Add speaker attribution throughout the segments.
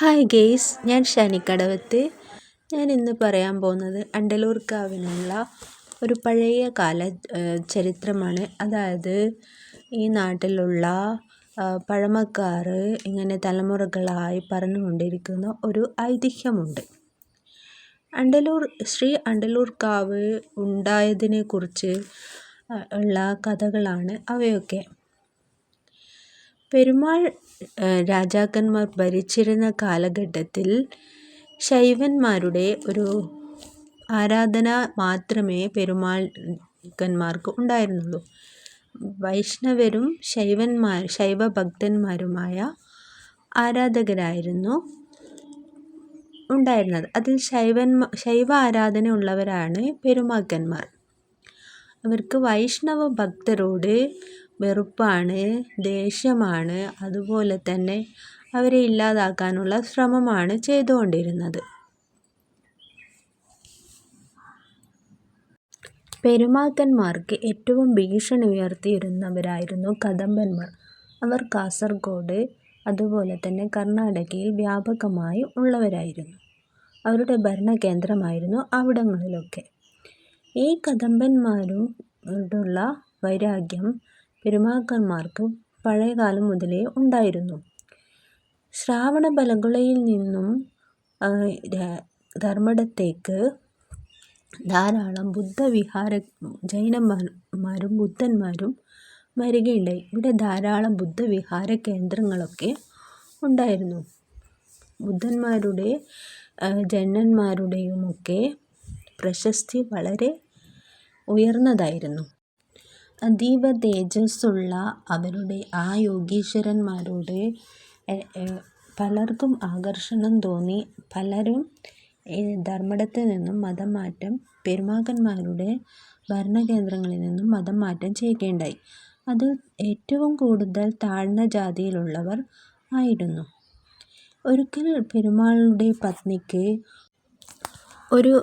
Speaker 1: Hi guys ഞാൻ ഷാനിക്കടവത്ത് ഞാൻ ഇന്ന് പറയാൻ പോകുന്നത് അണ്ടലൂർക്കാവിനുള്ള ഒരു പഴയ കാല ചരിത്രമാണ്. അതായത് ഈ നാട്ടിലുള്ള പഴമക്കാർ ഇങ്ങനെ തലമുറകളായി പറഞ്ഞുകൊണ്ടിരിക്കുന്ന ഒരു ഐതിഹ്യമുണ്ട്. അണ്ടലൂർ ശ്രീ അണ്ടലൂർക്കാവ് ഉണ്ടായതിനെക്കുറിച്ച് ഉള്ള കഥകളാണ് അവയൊക്കെ. പെരുമാൾ രാജാക്കന്മാർ ഭരിച്ചിരുന്ന കാലഘട്ടത്തിൽ ശൈവന്മാരുടെ ഒരു ആരാധന മാത്രമേ പെരുമാൾക്കന്മാർക്ക് ഉണ്ടായിരുന്നുള്ളൂ. വൈഷ്ണവരും ശൈവന്മാർ ശൈവഭക്തന്മാരുമായ ആരാധകരായിരുന്നു ഉണ്ടായിരുന്നത്. അതിൽ ശൈവന്മാ ശൈവ ആരാധന ഉള്ളവരാണ് പെരുമാക്കന്മാർ അവർക്ക് വൈഷ്ണവ ഭക്തരോട് വെറുപ്പാണ് ദേഷ്യമാണ് അതുപോലെ തന്നെ അവരെ ഇല്ലാതാക്കാനുള്ള ശ്രമമാണ് ചെയ്തുകൊണ്ടിരുന്നത്. പെരുമാക്കന്മാർക്ക് ഏറ്റവും ഭീഷണി ഉയർത്തിയിരുന്നവരായിരുന്നു കദംബന്മാർ. അവർ കാസർഗോഡ് അതുപോലെ തന്നെ കർണാടകയിൽ വ്യാപകമായി ഉള്ളവരായിരുന്നു. അവരുടെ ഭരണകേന്ദ്രമായിരുന്നു അവിടങ്ങളിലൊക്കെ. ഈ കദംബന്മാരോടുള്ള വൈരാഗ്യം പെരുമാക്കന്മാർക്ക് പഴയകാലം മുതലേ ഉണ്ടായിരുന്നു. ശ്രാവണബലഗുളയിൽ നിന്നും ധർമ്മടത്തേക്ക് ധാരാളം ബുദ്ധവിഹാര ജൈനന്മാരും ബുദ്ധന്മാരും വരികയുണ്ടായി. ഇവിടെ ധാരാളം ബുദ്ധവിഹാര കേന്ദ്രങ്ങളൊക്കെ ഉണ്ടായിരുന്നു. ബുദ്ധന്മാരുടെ ജൈനന്മാരുടെയുമൊക്കെ പ്രശസ്തി വളരെ ഉയർന്നതായിരുന്നു. അതീവ തേജസ്സുള്ള അവരുടെ ആ യോഗീശ്വരന്മാരോട് പലർക്കും ആകർഷണം തോന്നി. പലരും ധർമ്മടത്തിൽ നിന്നും മതം മാറ്റം പെരുമാക്കന്മാരുടെ ഭരണകേന്ദ്രങ്ങളിൽ നിന്നും മതം മാറ്റം ചെയ്യുകയുണ്ടായി അത് ഏറ്റവും കൂടുതൽ താഴ്ന്ന ജാതിയിലുള്ളവർ ആയിരുന്നു. ഒരിക്കൽ പെരുമാളുടെ പത്നിക്ക് ഒരു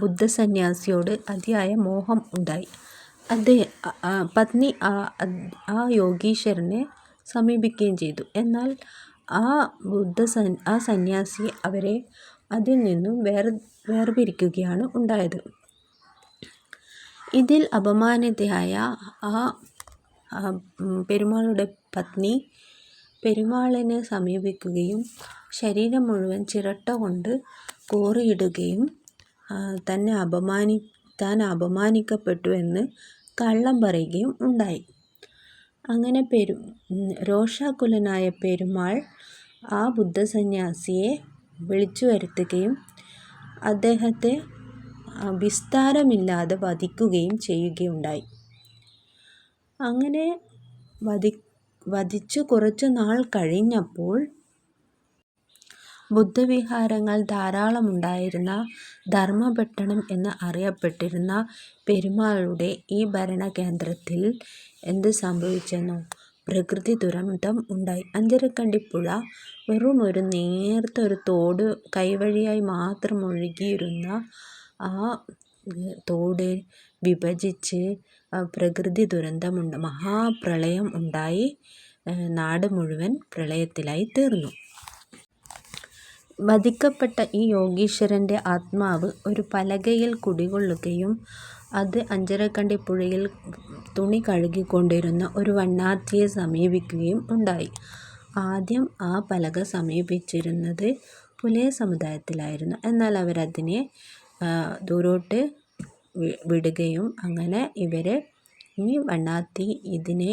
Speaker 1: ബുദ്ധസന്യാസിയോട് അതിയായ മോഹം ഉണ്ടായി. അതേ പത്നി ആ യോഗീശ്വരനെ സമീപിക്കുകയും ചെയ്തു. എന്നാൽ ആ ബുദ്ധ സൻ ആ സന്യാസി അവരെ അതിൽ നിന്നും വേർ വേർപിരിക്കുകയാണ് ഉണ്ടായത്. ഇതിൽ അപമാനിതയായ ആ പെരുമാളുടെ പത്നി പെരുമാളിനെ സമീപിക്കുകയും ശരീരം മുഴുവൻ ചിരട്ട കൊണ്ട് കോറിയിടുകയും തന്നെ അപമാനി താൻ അപമാനിക്കപ്പെട്ടു എന്ന് കള്ളം പറയുകയും ഉണ്ടായി. അങ്ങനെ പെരു രോഷാകുലനായ പെരുമാൾ ആ ബുദ്ധസന്യാസിയെ വിളിച്ചു വരുത്തുകയും അദ്ദേഹത്തെ വിസ്താരമില്ലാതെ വധിക്കുകയും ചെയ്യുകയുണ്ടായി. അങ്ങനെ വധി വധിച്ചു കുറച്ചു നാൾ കഴിഞ്ഞപ്പോൾ ബുദ്ധവിഹാരങ്ങൾ ധാരാളമുണ്ടായിരുന്ന ധർമ്മപട്ടണം എന്ന് അറിയപ്പെട്ടിരുന്ന പെരുമാളുടെ ഈ ഭരണകേന്ദ്രത്തിൽ എന്ത് സംഭവിച്ചെന്നു? പ്രകൃതി ദുരന്തം ഉണ്ടായി. അഞ്ചരക്കണ്ടിപ്പുഴ വെറുമൊരു നേർത്ത ഒരു തോട് കൈവഴിയായി മാത്രം ഒഴുകിയിരുന്ന ആ തോട് വിഭജിച്ച് പ്രകൃതി ദുരന്തമുണ്ട്. മഹാപ്രളയം ഉണ്ടായി. നാട് മുഴുവൻ പ്രളയത്തിലായി തീർന്നു. വധിക്കപ്പെട്ട ഈ യോഗീശ്വരന്റെ ആത്മാവ് ഒരു പലകയിൽ കുടികൊള്ളുകയും അത് അഞ്ചരക്കണ്ടി പുഴയിൽ തുണി കഴുകിക്കൊണ്ടിരുന്ന ഒരു വണ്ണാത്തിയെ സമീപിക്കുകയും ഉണ്ടായി. ആദ്യം ആ പലക സമീപിച്ചിരുന്നത് പുലയ സമുദായത്തിലായിരുന്നു. എന്നാൽ അവരതിനെ ദൂരോട്ട് വിടുകയും അങ്ങനെ ഇവർ ഈ വണ്ണാത്തി ഇതിനെ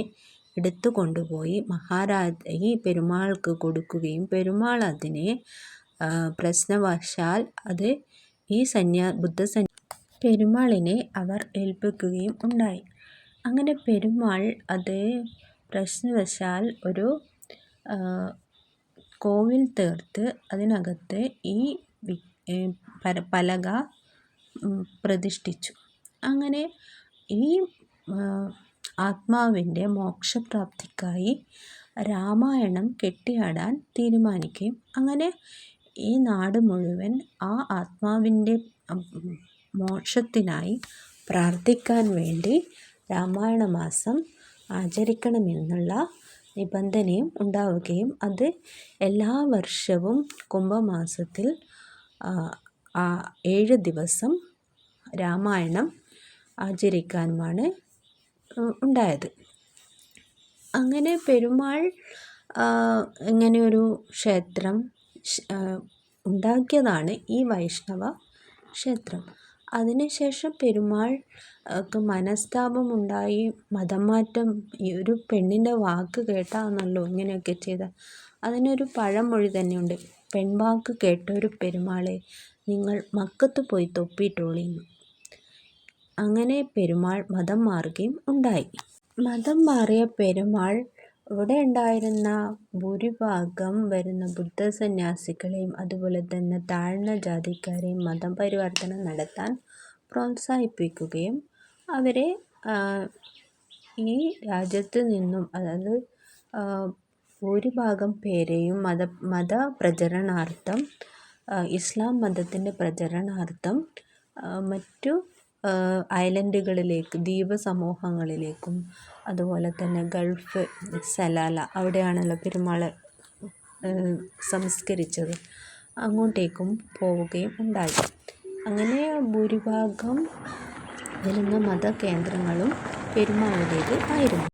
Speaker 1: എടുത്തു കൊണ്ടുപോയി മഹാരാജ ഈ പെരുമാൾക്ക് കൊടുക്കുകയും പെരുമാൾ അതിനെ പ്രശ്നവശാൽ അത് ഈ സന്യാ ബുദ്ധസന്യാ പെരുമാളിനെ അവർ ഏൽപ്പിക്കുകയും ഉണ്ടായി. അങ്ങനെ പെരുമാൾ അത് പ്രശ്നവശാൽ ഒരു കോവിൽ തീർത്ത് അതിനകത്ത് ഈ പലക പ്രതിഷ്ഠിച്ചു. അങ്ങനെ ഈ ആത്മാവിന്റെ മോക്ഷപ്രാപ്തിക്കായി രാമായണം കെട്ടിയാടാൻ തീരുമാനിക്കുകയും അങ്ങനെ ഈ നാട് മുഴുവൻ ആ ആത്മാവിന്റെ മോക്ഷത്തിനായി പ്രാർത്ഥിക്കാൻ വേണ്ടി രാമായണ മാസം ആചരിക്കണമെന്നുള്ള നിബന്ധനയും ഉണ്ടാവുകയും അത് എല്ലാ വർഷവും കുംഭമാസത്തിൽ ഏഴ് ദിവസം രാമായണം ആചരിക്കാനുമാണ് ഉണ്ടായത്. അങ്ങനെ പെരുമാൾ ഇങ്ങനെയൊരു ക്ഷേത്രം ഉണ്ടാക്കിയതാണ് ഈ വൈഷ്ണവ ക്ഷേത്രം. അതിനുശേഷം പെരുമാൾക്ക് മനസ്താപമുണ്ടായി മതം മാറ്റം ഈ ഒരു പെണ്ണിന്റെ വാക്ക് കേട്ടാണല്ലോ ഇങ്ങനെയൊക്കെ ചെയ്ത. അതിനൊരു പഴമൊഴി തന്നെയുണ്ട്. പെൺവാക്ക് കേട്ട ഒരു പെരുമാളെ നിങ്ങൾ മക്കത്ത് പോയി തൊപ്പിയിട്ടോളീന്ന്. അങ്ങനെ പെരുമാൾ മതം മാറുകയും ഉണ്ടായി. മതം മാറിയ പെരുമാൾ ഇവിടെ ഉണ്ടായിരുന്ന ഭൂരിഭാഗം വരുന്ന ബുദ്ധ സന്യാസികളെയും അതുപോലെ തന്നെ താഴ്ന്ന ജാതിക്കാരെയും മതം പരിവർത്തനം നടത്താൻ പ്രോത്സാഹിപ്പിക്കുകയും അവരെ ഈ രാജ്യത്ത് നിന്നും അതായത് ഭൂരിഭാഗം പേരെയും മത മത പ്രചരണാർത്ഥം ഇസ്ലാം മതത്തിന്റെ പ്രചരണാർത്ഥം മറ്റു ഐലൻഡുകളിലേക്ക് ദ്വീപ സമൂഹങ്ങളിലേക്കും അതുപോലെ തന്നെ ഗൾഫ് സലാല അവിടെയാണല്ലോ പെരുമാൾ സംസ്കരിച്ചത്. അങ്ങോട്ടേക്കും പോവുകയും ഉണ്ടായി. അങ്ങനെ ഭൂരിഭാഗം വരുന്ന മതകേന്ദ്രങ്ങളും പെരുമാളുടേത് ആയിരുന്നു.